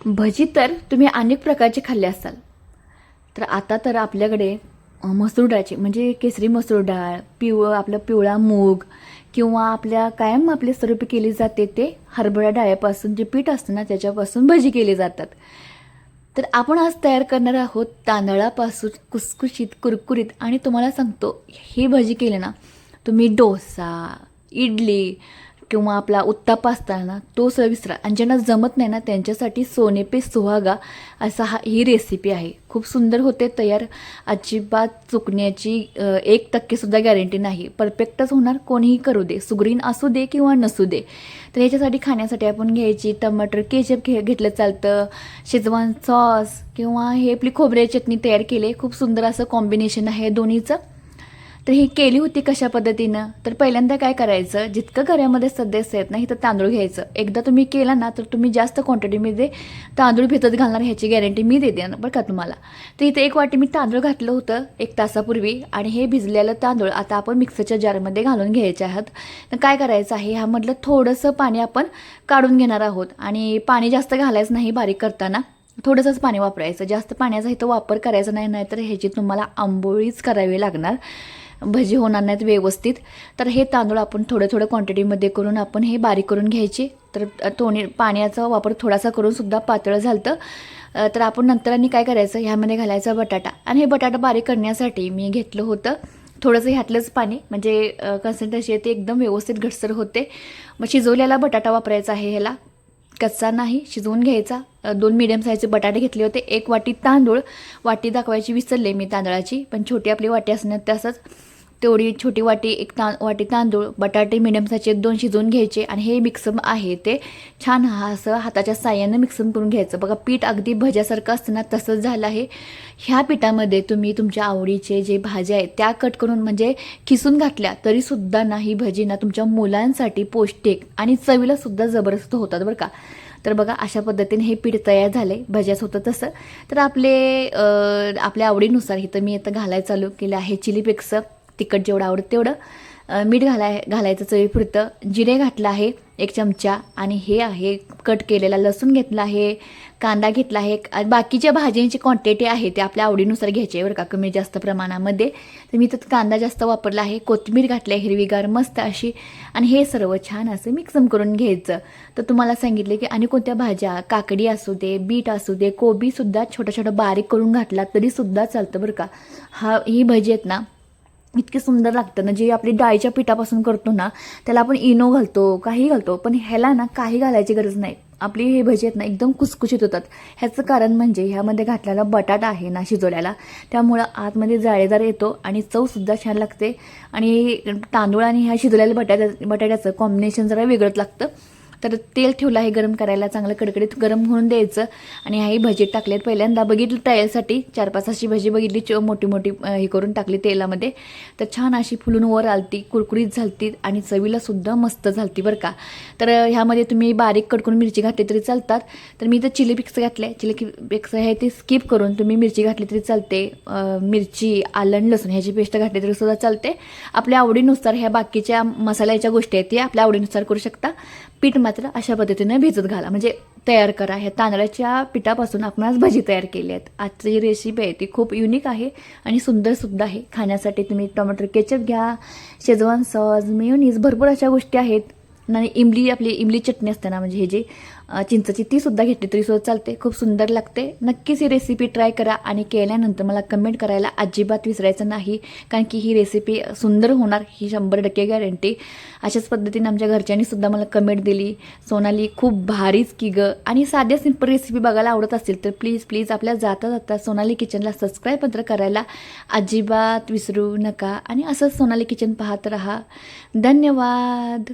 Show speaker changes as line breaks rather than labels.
भजी तर तुम्ही अनेक प्रकारचे खाल्ले असाल. तर आता तर आपल्याकडे मसूर डाळची म्हणजे केसरी मसूर डाळ पिवळं आपलं पिवळा मूग किंवा आपल्या कायम आपले स्वरूपी केली जाते ते हरभरा डाळ्यापासून जे पीठ असतं ना त्याच्यापासून भजी केली जातात. तर आपण आज तयार करणार आहोत तांदळापासून कुसकुशीत कुरकुरीत आणि तुम्हाला सांगतो ही भजी केली ना तुम्ही डोसा इडली किंवा आपला उत्तापा असताना तो सर विसरा. आणि ज्यांना जमत नाही ना त्यांच्यासाठी सोने पे सुहागा असा हा ही रेसिपी आहे. खूप सुंदर होते तयार. अजिबात चुकण्याची एक टक्केसुद्धा गॅरंटी नाही. परफेक्टच होणार कोणीही करू दे. सुग्रीन असू दे किंवा नसू दे. तर याच्यासाठी खाण्यासाठी आपण घ्यायची टमाटर केचप घे घेतलं चालतं. शेजवान सॉस किंवा हे आपली खोबऱ्याची चटणी तयार केली. खूप सुंदर असं कॉम्बिनेशन आहे दोन्हीचं. तर ही केली होती कशा पद्धतीनं? तर पहिल्यांदा काय करायचं? जितकं घरामध्ये सदस्य आहेत ना तर तांदूळ घ्यायचं. एकदा तुम्ही केला ना तर तुम्ही जास्त क्वांटिटीमध्ये तांदूळ भिजत घालणार ह्याची गॅरंटी मी देते ना बरं का तुम्हाला? तर इथे एक वाटी मी तांदूळ घातलं होतं एक तासापूर्वी आणि हे भिजलेलं तांदूळ आता आपण मिक्सरच्या जारमध्ये घालून घ्यायचे आहात. तर काय करायचं आहे? ह्यामधलं थोडंसं पाणी आपण काढून घेणार आहोत आणि पाणी जास्त घालायचं नाही बारीक करताना. थोडंसंच पाणी वापरायचं. जास्त पाण्याचा इथं वापर करायचा नाही नाहीतर ह्याची तुम्हाला आंबोळीच करावी लागणार. भजी होणार नाहीत व्यवस्थित. तर हे तांदूळ आपण थोडं थोडं क्वांटिटीमध्ये करून आपण हे बारीक करून घ्यायचे. तर तोणी पाण्याचा वापर थोडासा करून सुद्धा पातळ झालं तर आपण नंतर आणि काय करायचं? ह्यामध्ये घालायचा बटाटा. आणि हे बटाटा बारीक करण्यासाठी मी घेतलं होतं थोडंसं ह्यातलंच पाणी. म्हणजे कन्सन्ट्रेशन ते एकदम व्यवस्थित घटसर होते. मग शिजवलेला बटाटा वापरायचा आहे ह्याला. कच्चा नाही शिजवून घ्यायचा. दोन मिडियम साईजचे बटाटे घेतले होते. एक वाटी तांदूळ वाटी दाखवायची विसरले मी तांदळाची. पण छोटी आपली वाटी असण्यात तसंच. तेवढी छोटी वाटी एक ता वाटी तांदूळ बटाटे मिडियम साईजचे दोन शिजवून घ्यायचे आणि हे मिक्सम आहे ते छान हा असं हाताच्या साह्यानं मिक्सम करून घ्यायचं. बघा पीठ अगदी भज्यासारखं असताना तसंच झालं आहे. ह्या पिठामध्ये तुम्ही तुमच्या आवडीचे जे भाज्या आहेत त्या कट करून म्हणजे किसून घातल्या तरीसुद्धा नाही भजी ना तुमच्या मुलांसाठी पौष्टिक आणि चवीला सुद्धा जबरदस्त होतात बरं का. तर बघा अशा पद्धतीने हे पीठ तयार झाले भज्याच होतं तसं. तर आपले आपल्या आवडीनुसार इथं मी आता घालायला चालू केलं आहे चिली फ्लेक्स तिखट जेवढं आवडतं तेवढं मीठ घालाय घालायचं चवीपुरतं. जिरे घातलं आहे एक चमचा. आणि हे आहे कट केलेला लसूण घेतला आहे कांदा घेतला आहे. बाकीच्या भाज्यांची क्वांटिटी आहे ते आपल्या आवडीनुसार घ्यायची आहे बरं का कमी जास्त प्रमाणामध्ये. तर मी तर कांदा जास्त वापरला आहे कोथिंबीर घातली आहे हिरवीगार मस्त अशी. आणि हे सर्व छान असं मिक्सम करून घ्यायचं. तर तुम्हाला सांगितले की आणि कोणत्या भाज्या काकडी असू दे बीट असू दे कोबीसुद्धा छोटं छोटं बारीक करून घातला तरीसुद्धा चालतं बरं का. हा ही भजी आहेत ना इतके सुंदर लागतं ना जे आपली डाळीच्या पिठापासून करतो ना त्याला आपण इनो घालतो काही घालतो पण ह्याला ना काही घालायची गरज नाही. आपली हे भजी आहेत ना एकदम कुसकुशीत होतात. ह्याचं कारण म्हणजे ह्यामध्ये घातलेला बटाटा आहे ना शिजवल्याला त्यामुळं आतमध्ये जाळेदार येतो आणि चवसुद्धा छान लागते. आणि तांदूळ आणि ह्या शिजवलेल्या बटाट्या बटाट्याचं कॉम्बिनेशन जरा वेगळंच लागतं. तर तेल ठेवलं आहे गरम करायला चांगलं कडकडीत गरम होऊन द्यायचं. आणि ह्याही भजी टाकलेत पहिल्यांदा. बघितलं ट्रायलसाठी चार पाच अशी भजी बघितली च मोठी मोठी हे करून टाकली तेलामध्ये. तर छान अशी फुलून वर आलती कुरकुरीत झालती आणि चवीला सुद्धा मस्त झालती बरं का. तर ह्यामध्ये तुम्ही बारीक कडकून मिरची घातली तरी चालतात. तर मी तर चिली पिक्स घातले चिली पिक्स हे ते स्किप करून तुम्ही मिरची घातली तरी चालते. मिरची आलं लसूण ह्याची पेस्ट घातली तरी सुद्धा चालते. आपल्या आवडीनुसार ह्या बाकीच्या मसाल्याच्या गोष्टी आहेत ते आपल्या आवडीनुसार करू शकता. पीठ मात्र अशा पद्धतीने भिजत घाला. म्हणजे तयार करा. ह्या तांदळाच्या पिठापासून आपण आज भाजी तयार केली आहेत. आजची जी रेसिपी आहे ती खूप युनिक आहे आणि सुंदरसुद्धा आहे. खाण्यासाठी तुम्ही टोमॅटो केचप घ्या शेजवान सॉस मेयोनीज भरपूर अशा गोष्टी आहेत. आणि इमली आपली इमली चटणी असते ना म्हणजे हे जे चिंचची ती सुद्धा घेतली तरी सुद्धा चालते. खूप सुंदर लागते. नक्कीच ही रेसिपी ट्राय करा आणि केल्यानंतर मला कमेंट करायला अजिबात विसरायचं नाही. कारण की ही रेसिपी सुंदर होणार ही शंभर टक्के गॅरंटी अशाच पद्धतीने आमच्या घरच्यांनी सुद्धा मला कमेंट दिली. सोनाली खूप भारीच की ग. आणि साध्या सिंपल रेसिपी बघायला आवडत असतील तर प्लीज प्लीज आपल्या जाता जाता सोनाली किचनला सबस्क्राईब मात्र करायला अजिबात विसरू नका. आणि असंच सोनाली किचन पाहत राहा. धन्यवाद.